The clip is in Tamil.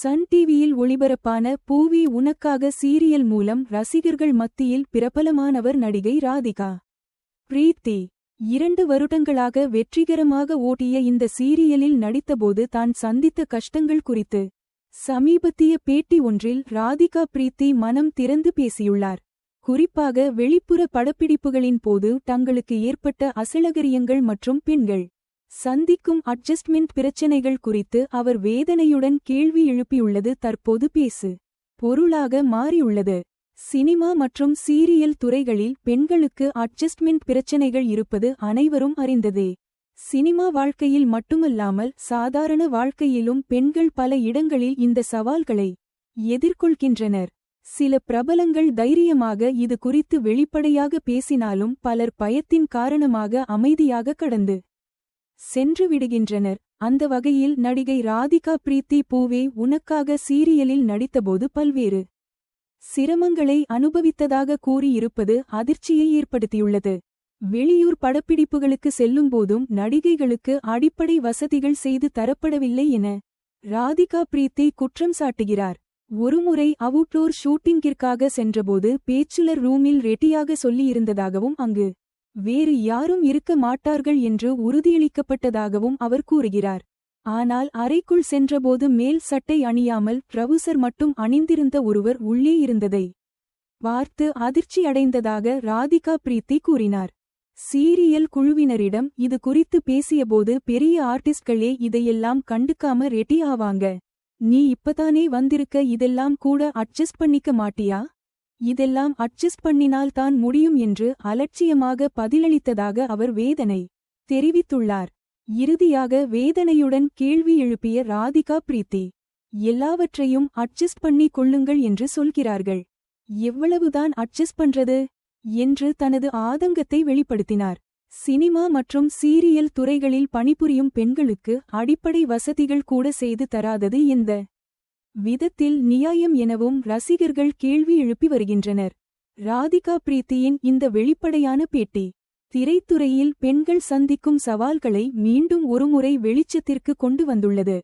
சன் டிவியில் ஒளிபரப்பான பூவி உனக்காக சீரியல் மூலம் ரசிகர்கள் மத்தியில் பிரபலமானவர் நடிகை ராதிகா. பிரீத்தி இரண்டு வருடங்களாக வெற்றிகரமாக ஓட்டிய இந்த சீரியலில் நடித்தபோது தான் சந்தித்த கஷ்டங்கள் குறித்து சமீபத்திய பேட்டி ஒன்றில் ராதிகா பிரீத்தி மனம் திறந்து பேசியுள்ளார். குறிப்பாக வெளிப்புற படப்பிடிப்புகளின் போது தங்களுக்கு ஏற்பட்ட அசலகரியங்கள் மற்றும் பெண்கள். சந்திக்கும் அட்ஜஸ்ட்மெண்ட் பிரச்சினைகள் குறித்து அவர் வேதனையுடன் கேள்வி எழுப்பியுள்ளது. தற்போது பேசு. பொருளாக மாறியுள்ளது. சினிமா மற்றும் சீரியல் துறைகளில் பெண்களுக்கு அட்ஜஸ்ட்மெண்ட் பிரச்சினைகள் இருப்பது அனைவரும் அறிந்ததே. சினிமா வாழ்க்கையில் மட்டுமல்லாமல் சாதாரண வாழ்க்கையிலும் பெண்கள் பல இடங்களில் இந்த சவால்களை எதிர்கொள்கின்றனர். சில பிரபலங்கள் தைரியமாக இது குறித்து வெளிப்படையாக பேசினாலும் பலர் பயத்தின் காரணமாக அமைதியாக கடந்து சென்று விடுகின்றனர். அந்த வகையில் நடிகை ராதிகா பிரீத்தி பூவே உனக்காக சீரியலில் நடித்தபோது பல்வேறு சிரமங்களை அனுபவித்ததாக கூறியிருப்பது அதிர்ச்சியை ஏற்படுத்தியுள்ளது. வெளியூர் படப்பிடிப்புகளுக்கு செல்லும்போதும் நடிகைகளுக்கு அடிப்படை வசதிகள் செய்து தரப்படவில்லை என ராதிகா பிரீத்தி குற்றம் சாட்டுகிறார். ஒருமுறை அவுட்டோர் ஷூட்டிங்கிற்காக சென்றபோது பேச்சுலர் ரூமில் ரெட்டியாக சொல்லியிருந்ததாகவும் அங்கு வேறு யாரும் இருக்க மாட்டார்கள் என்று உறுதியளிக்கப்பட்டதாகவும் அவர் கூறுகிறார். ஆனால் அறைக்குள் சென்றபோது மேல் சட்டை அணியாமல் ட்ரவுசர் மட்டும் அணிந்திருந்த ஒருவர் உள்ளே இருந்ததை பார்த்து அதிர்ச்சி அடைந்ததாக ராதிகா பிரீத்தி கூறினார். சீரியல் குழுவினரிடம் இது குறித்து பேசியபோது பெரிய ஆர்டிஸ்ட்களே இதையெல்லாம் கண்டுக்காம ரெட்டி ஆவாங்க. நீ இப்பதானே வந்திருக்க இதெல்லாம் கூட அட்ஜஸ்ட் பண்ணிக்க மாட்டியா? இதெல்லாம் அட்ஜஸ்ட் பண்ணினால் தான் முடியும் என்று அலட்சியமாக பதிலளித்ததாக அவர் வேதனை தெரிவித்துள்ளார். இறுதியாக வேதனையுடன் கேள்வி எழுப்பிய ராதிகா பிரீத்தி எல்லாவற்றையும் அட்ஜஸ்ட் பண்ணி கொள்ளுங்கள் என்று சொல்கிறார்கள். எவ்வளவுதான் அட்ஜஸ்ட் பண்றது? என்று தனது ஆதங்கத்தை வெளிப்படுத்தினார். சினிமா மற்றும் சீரியல் துறைகளில் பணிபுரியும் பெண்களுக்கு அடிப்படை வசதிகள் கூட செய்து தராதது எந்த விதத்தில் நியாயம் எனவும் ரசிகர்கள் கேள்வி எழுப்பி வருகின்றனர். ராதிகா பிரீத்தியின் இந்த வெளிப்படையான பேட்டி திரைத்துறையில் பெண்கள் சந்திக்கும் சவால்களை மீண்டும் ஒருமுறை வெளிச்சத்திற்கு கொண்டு வந்துள்ளது.